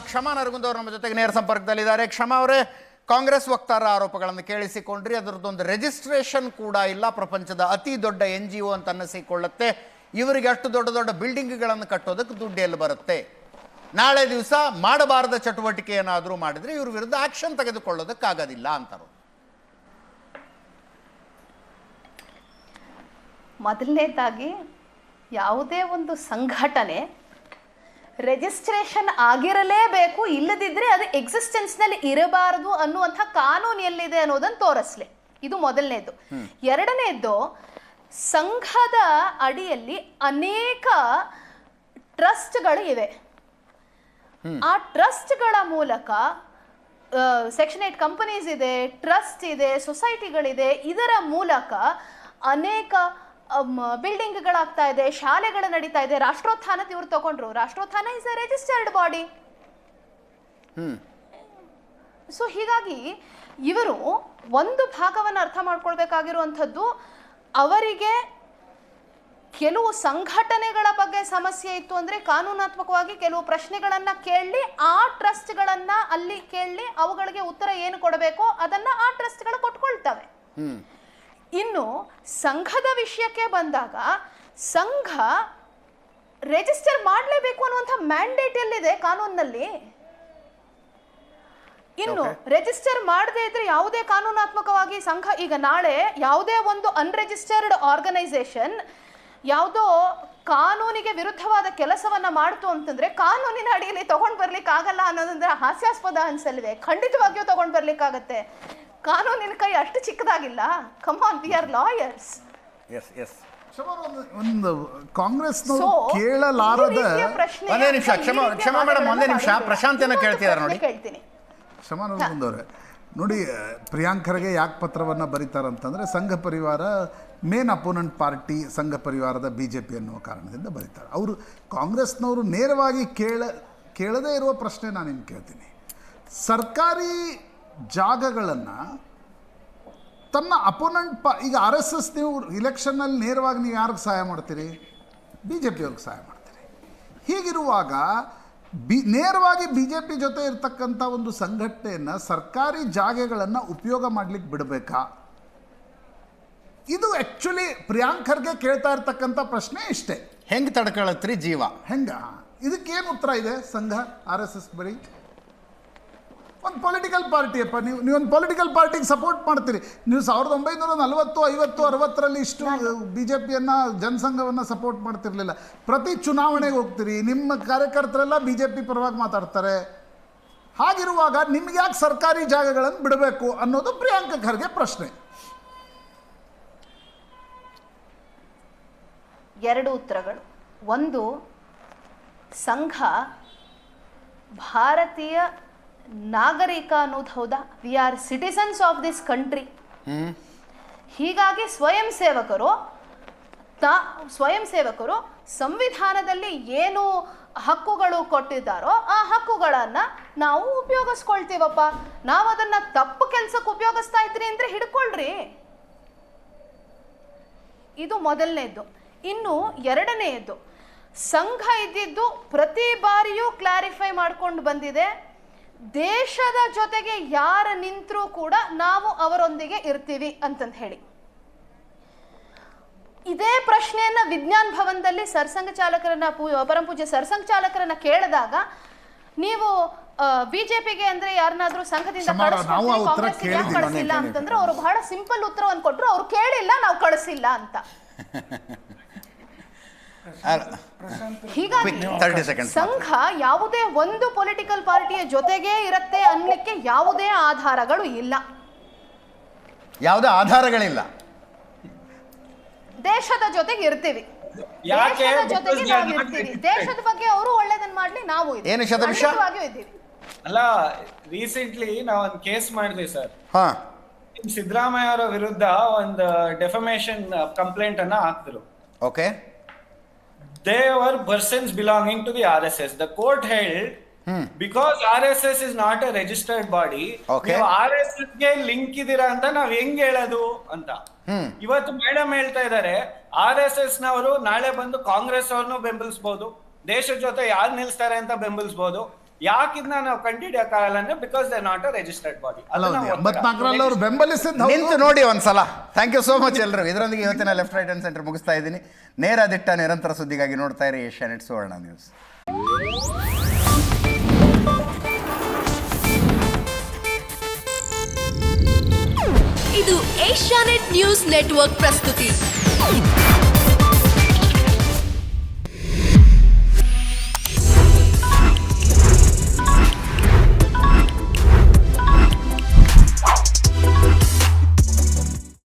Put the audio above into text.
ಕ್ಷಮಾ ನರಗುಂದವರು ನಮ್ಮ ಜೊತೆಗೆ ನೇರ ಸಂಪರ್ಕದಲ್ಲಿದ್ದಾರೆ. ಕ್ಷಮಾ ಅವರೇ, ಕಾಂಗ್ರೆಸ್ ವಕ್ತಾರ ಆರೋಪಗಳನ್ನು ಕೇಳಿಸಿಕೊಂಡ್ರಿ, ಅದರದ್ದೊಂದು ರೆಜಿಸ್ಟ್ರೇಷನ್ ಕೂಡ ಇಲ್ಲ. ಪ್ರಪಂಚದ ಅತಿ ದೊಡ್ಡ ಎನ್ ಜಿ ಒ ಅಂತ ಅನ್ನಿಸಿಕೊಳ್ಳುತ್ತೆ. ಇವರಿಗೆ ಅಷ್ಟು ದೊಡ್ಡ ದೊಡ್ಡ ಬಿಲ್ಡಿಂಗ್ಗಳನ್ನು ಕಟ್ಟೋದಕ್ಕೆ ದುಡ್ಡು ಎಲ್ಲಿ ಬರುತ್ತೆ? ನಾಳೆ ದಿವಸ ಮಾಡಬಾರದ ಚಟುವಟಿಕೆ ಏನಾದರೂ ಮಾಡಿದರೆ ಇವ್ರ ವಿರುದ್ಧ ಆಕ್ಷನ್ ತೆಗೆದುಕೊಳ್ಳೋದಕ್ಕಾಗೋದಿಲ್ಲ ಅಂತಾರೆ. ಮೊದಲನೇದಾಗಿ ಯಾವುದೇ ಒಂದು ಸಂಘಟನೆ ರಿಜಿಸ್ಟ್ರೇಷನ್ ಆಗಿರಲೇಬೇಕು ಇಲ್ಲದಿದ್ದರೆ ಅದು ಎಕ್ಸಿಸ್ಟೆನ್ಸ್ನಲ್ಲಿ ಇರಬಾರದು ಅನ್ನುವಂಥ ಕಾನೂನು ಎಲ್ಲಿದೆ ಅನ್ನೋದನ್ನು ತೋರಿಸ್ಲಿ. ಇದು ಮೊದಲನೇದು. ಎರಡನೇದು ಸಂಘದ ಅಡಿಯಲ್ಲಿ ಅನೇಕ ಟ್ರಸ್ಟ್ಗಳು ಇವೆ. ಆ ಟ್ರಸ್ಟ್ಗಳ ಮೂಲಕ ಸೆಕ್ಷನ್ ಏಟ್ ಕಂಪನೀಸ್ ಇದೆ ಟ್ರಸ್ಟ್ ಇದೆ ಸೊಸೈಟಿಗಳಿದೆ ಇದರ ಮೂಲಕ ಅನೇಕ ಬಿಲ್ಡಿಂಗ್ಗಳಾಗ್ತಾ ಇದೆ ಶಾಲೆಗಳು ನಡೀತಾ ಇದೆ ರಾಷ್ಟ್ರೋತ್ಥಾನ ಇವ್ರು ತಗೊಂಡ್ರು. Rashtrotthana is a registered body so ಹೀಗಾಗಿ ಇವರು ಒಂದು ಭಾಗವನ್ನು ಅರ್ಥ ಮಾಡ್ಕೊಳ್ಬೇಕಾಗಿರುವಂಥದ್ದು ಅವರಿಗೆ ಕೆಲವು ಸಂಘಟನೆಗಳ ಬಗ್ಗೆ ಸಮಸ್ಯೆ ಇತ್ತು ಅಂದರೆ ಕಾನೂನಾತ್ಮಕವಾಗಿ ಕೆಲವು ಪ್ರಶ್ನೆಗಳನ್ನು ಕೇಳಿ ಆ ಟ್ರಸ್ಟ್ಗಳನ್ನು ಅಲ್ಲಿ ಕೇಳಿ ಅವುಗಳಿಗೆ ಉತ್ತರ ಏನು ಕೊಡಬೇಕೋ ಅದನ್ನು ಆ ಟ್ರಸ್ಟ್ಗಳು ಕೊಟ್ಕೊಳ್ತವೆ. ಇನ್ನು ಸಂಘದ ವಿಷಯಕ್ಕೆ ಬಂದಾಗ ಸಂಘ ರಿಜಿಸ್ಟರ್ ಮಾಡಲೇಬೇಕು ಅನ್ನುವಂಥ ಮ್ಯಾಂಡೇಟ್ ಎಲ್ಲಿದೆ ಕಾನೂನಿನಲ್ಲಿ? ಇನ್ನು ರಿಜಿಸ್ಟರ್ ಮಾಡದೇ ಇದ್ರೆ ಯಾವುದೇ ಕಾನೂನಾತ್ಮಕವಾಗಿ ಸಂಘ ಈಗ ನಾಳೆ ಯಾವುದೇ ಒಂದು ಅನ್ರಿಜಿಸ್ಟರ್ಡ್ ಆರ್ಗನೈಸೇಷನ್ ಯಾವುದೋ ಕಾನೂನಿಗೆ ವಿರುದ್ಧವಾದ ಕೆಲಸವನ್ನ ಮಾಡ್ತು ಅಂತಂದ್ರೆ ಕಾನೂನಿನ ಅಡಿಯಲ್ಲಿ ತಗೊಂಡ್ ಬರ್ಲಿಕ್ಕೆ ಆಗಲ್ಲ ಅನ್ನೋದಂದ್ರೆ ಹಾಸ್ಯಾಸ್ಪದ ಅನ್ಸಲ್ವೇ ಖಂಡಿತವಾಗಿಯೂ ತಗೊಂಡ್ ಬರ್ಲಿಕ್ಕಾಗತ್ತೆ. ಕಾನೂನಿನ ಕೈ ಅಷ್ಟು ಚಿಕ್ಕದಾಗಿಲ್ಲ. Come on we are lawyers S S ಒಂದು- ಕಾಂಗ್ರೆಸ್ ಕೇಳಲಾರದ ಒಂದೇ ನಿಮಿಷ, ಕ್ಷಮ ಕ್ಷಮಾ ಮೇಡಮ್, ಒಂದೇ ನಿಮಿಷ. ಪ್ರಶಾಂತ್ ಏನೋ ಕೇಳ್ತಿದ್ದಾರೆ ನೋಡಿ. ಕೇಳ್ತೀನಿ. ಕ್ಷಮಾನಂದವ್ರೆ ನೋಡಿ ಪ್ರಿಯಾಂಕ್ ಖರ್ಗೆ ಯಾಕೆ ಪತ್ರವನ್ನು ಬರೀತಾರಂತಂದರೆ ಸಂಘ ಪರಿವಾರ ಮೇನ್ ಅಪೋನೆಂಟ್ ಪಾರ್ಟಿ ಸಂಘ ಪರಿವಾರದ ಬಿ ಜೆ ಪಿ ಅನ್ನುವ ಕಾರಣದಿಂದ ಬರೀತಾರೆ. ಅವರು ಕಾಂಗ್ರೆಸ್ನವರು ನೇರವಾಗಿ ಕೇಳ ಕೇಳದೇ ಇರುವ ಪ್ರಶ್ನೆ ನಾನು ನಿಮ್ಗೆ ಕೇಳ್ತೀನಿ. ಸರ್ಕಾರಿ ಜಾಗಗಳನ್ನು ತನ್ನ ಅಪೋನೆಂಟ್ ಪ ಈಗ ಆರ್ ಎಸ್ ಎಸ್ ನೀವು ಇಲೆಕ್ಷನ್ನಲ್ಲಿ ನೇರವಾಗಿ ನೀವು ಯಾರಿಗೆ ಸಹಾಯ ಮಾಡ್ತೀರಿ? ಬಿ ಜೆ ಪಿಯವ್ರಿಗೆ ಸಹಾಯ ಮಾಡ್ತೀರಿ. ಹೀಗಿರುವಾಗ ಬಿ ನೇರವಾಗಿ ಬಿ ಜೆ ಪಿ ಜೊತೆ ಇರತಕ್ಕಂಥ ಒಂದು ಸಂಘಟನೆಯನ್ನು ಸರ್ಕಾರಿ ಜಾಗೆಗಳನ್ನು ಉಪಯೋಗ ಮಾಡಲಿಕ್ಕೆ ಬಿಡಬೇಕಾ? ಇದು ಆ್ಯಕ್ಚುಲಿ ಪ್ರಿಯಾಂಕರ್ಗೆ ಕೇಳ್ತಾ ಇರ್ತಕ್ಕಂಥ ಪ್ರಶ್ನೆ ಇಷ್ಟೇ. ಹೆಂಗೆ ತಡ್ಕೊಳತ್ರಿ ಜೀವ? ಹೆಂಗ? ಇದಕ್ಕೇನು ಉತ್ತರ ಇದೆ ಸಂಘ ಆರ್ ಎಸ್ ಎಸ್ ಬರೀ ಒಂದು ಪೊಲಿಟಿಕಲ್ ಪಾರ್ಟಿಯಪ್ಪ ನೀವು ನೀವೊಂದು ಪೊಲಿಟಿಕಲ್ ಪಾರ್ಟಿಗೆ ಸಪೋರ್ಟ್ ಮಾಡ್ತೀರಿ. ನೀವು ಸಾವಿರದ ಒಂಬೈನೂರ ನಲವತ್ತು ಐವತ್ತು ಅರವತ್ತರಲ್ಲಿ ಇಷ್ಟು ಬಿ ಜೆ ಪಿಯನ್ನು ಜನಸಂಘವನ್ನು ಸಪೋರ್ಟ್ ಮಾಡ್ತಿರಲಿಲ್ಲ. ಪ್ರತಿ ಚುನಾವಣೆಗೆ ಹೋಗ್ತೀರಿ. ನಿಮ್ಮ ಕಾರ್ಯಕರ್ತರೆಲ್ಲ ಬಿ ಜೆ ಪಿ ಪರವಾಗಿ ಮಾತಾಡ್ತಾರೆ. ಹಾಗಿರುವಾಗ ನಿಮ್ಗೆ ಯಾಕೆ ಸರ್ಕಾರಿ ಜಾಗಗಳನ್ನು ಬಿಡಬೇಕು ಅನ್ನೋದು ಪ್ರಿಯಾಂಕ ಖರ್ಗೆ ಪ್ರಶ್ನೆ. ಎರಡು ಉತ್ತರಗಳು. ಒಂದು ಸಂಘ ಭಾರತೀಯ ನಾಗರಿಕ ಅನ್ನೋದು ಹೌದಾ? We are citizens of this country ಹೀಗಾಗಿ ಸ್ವಯಂ ಸೇವಕರು ತಾ ಸ್ವಯಂ ಸೇವಕರು ಸಂವಿಧಾನದಲ್ಲಿ ಏನು ಹಕ್ಕುಗಳು ಕೊಟ್ಟಿದ್ದಾರೋ ಆ ಹಕ್ಕುಗಳನ್ನ ನಾವು ಉಪಯೋಗಿಸ್ಕೊಳ್ತೀವಪ್ಪ. ನಾವು ಅದನ್ನ ತಪ್ಪು ಕೆಲ್ಸಕ್ಕೆ ಉಪಯೋಗಿಸ್ತಾ ಇದ್ರಿ ಅಂದ್ರೆ ಹಿಡ್ಕೊಳ್ರಿ. ಇದು ಮೊದಲನೇದ್ದು. ಇನ್ನು ಎರಡನೆಯದ್ದು ಸಂಘ ಇದ್ದಿದ್ದು ಪ್ರತಿ ಬಾರಿಯೂ ಕ್ಲಾರಿಫೈ ಮಾಡ್ಕೊಂಡು ಬಂದಿದೆ. ದೇಶದ ಜೊತೆಗೆ ಯಾರು ನಿಂತರೂ ಕೂಡ ನಾವು ಅವರೊಂದಿಗೆ ಇರ್ತೀವಿ ಅಂತಂದು ಹೇಳಿ ಇದೇ ಪ್ರಶ್ನೆಯನ್ನ ವಿಜ್ಞಾನ ಭವನದಲ್ಲಿ ಸರ್ಸಂಘ ಚಾಲಕರನ್ನ ಪೂ ಪರಮಪೂಜ್ಯ ಸರ್ಸಂಘ ಚಾಲಕರನ್ನ ಕೇಳಿದಾಗ ನೀವು ಬಿಜೆಪಿಗೆ ಅಂದ್ರೆ ಯಾರನ್ನಾದ್ರೂ ಸಂಘದಿಂದ. ಕಳಿಸಿಲ್ಲ ಅಂತಂದ್ರೆ ಅವರು ಬಹಳ ಸಿಂಪಲ್ ಉತ್ತರವನ್ನು ಕೊಟ್ಟರು ಅವ್ರು ಕೇಳಿಲ್ಲ ನಾವು ಕಳಿಸಿಲ್ಲ ಅಂತ ಹೀಗಾಗಿ ಸಂಘ ಯಾವುದೇ ಒಂದು ಪೊಲಿಟಿಕಲ್ ಪಾರ್ಟಿಯ ಜೊತೆಗೇ ಇರುತ್ತೆ ಅನ್ನಕ್ಕೆ ಯಾವುದೇ ಆಧಾರಗಳು ಇಲ್ಲ. ಯಾವುದೇ ಆಧಾರಗಳಿಲ್ಲ. ದೇಶದ ಜೊತೆಗೆ ಇರ್ತೀವಿ. ಯಾಕೆ? ದೇಶದ ಜೊತೆಗೆ Because they are ನಾವು ಇರ್ತೀವಿ. ದೇಶದ ಬಗ್ಗೆ ಅವರು ಒಳ್ಳೇದನ್ನ ಮಾಡ್ಲಿ ನಾವು ಇದ್ದೀವಿ. ಏನು? ಇದ್ದೀವಿ. ಅಲ್ಲ ರೀಸೆಂಟ್ಲಿ ನಾವು ಒಂದು ಕೇಸ್ ಮಾಡಿದ್ವಿ ಸರ್. ಹಾ. ಸಿದ್ದರಾಮಯ್ಯ ಅವರ ವಿರುದ್ಧ ಒಂದು ಡೆಫಮೇಶನ್ ಕಂಪ್ಲೇಂಟ್ ಅನ್ನ ಹಾಕಿದ್ರು. Okay they were persons belonging to the R S S the court held because R S S is not a registered body. R S ಎಸ್ಗೆ ಲಿಂಕ್ ಇದೀರಾ ಅಂತ ನಾವ್ ಹೆಂಗ್ ಹೇಳೋದು ಅಂತ. ಇವತ್ತು ಮೇಡಮ್ ಹೇಳ್ತಾ ಇದ್ದಾರೆ ಆರ್ ಎಸ್ ಎಸ್ ನವರು ನಾಳೆ ಬಂದು ಕಾಂಗ್ರೆಸ್ ಅವ್ರನ್ನು ಬೆಂಬಲಿಸಬಹುದು ದೇಶದ ಜೊತೆ ಯಾರು ನಿಲ್ಸ್ತಾರೆ ಅಂತ ಬೆಂಬಲಿಸಬಹುದು ಯಾಕೆ ಇದನ್ನ ನಾವು ಆಗಲ್ಲ ಅಂದ್ರೆ because they not a registered body ಎಂಬತ್ನಾಲ್ಕರಲ್ಲಿ ಅವರು ಬೆಂಬಲಿಸಿದ್ದು ನಿಂತು. ನೋಡಿ ಒಂದ್ಸಲ. ಥ್ಯಾಂಕ್ ಯು ಸೋ ಮಚ್ ಎಲ್ಲರೂ ಇದರೊಂದಿಗೆ ಇವತ್ತಿನ ಲೆಫ್ಟ್ ರೈಟ್ ಅಂಡ್ ಸೆಂಟರ್ ಮುಗಿಸ್ತಾ ಇದ್ದೀನಿ. ನೇರ ದಿಟ್ಟ ನಿರಂತರ ಸುದ್ದಿಗಾಗಿ ನೋಡ್ತಾ ಇರಿ ಏಷ್ಯಾ ನೆಟ್ ಸುವರ್ಣ ನ್ಯೂಸ್. ಇದು ಏಷ್ಯಾನೆಟ್ ನ್ಯೂಸ್ ನೆಟ್ವರ್ಕ್ ಪ್ರಸ್ತುತಿ.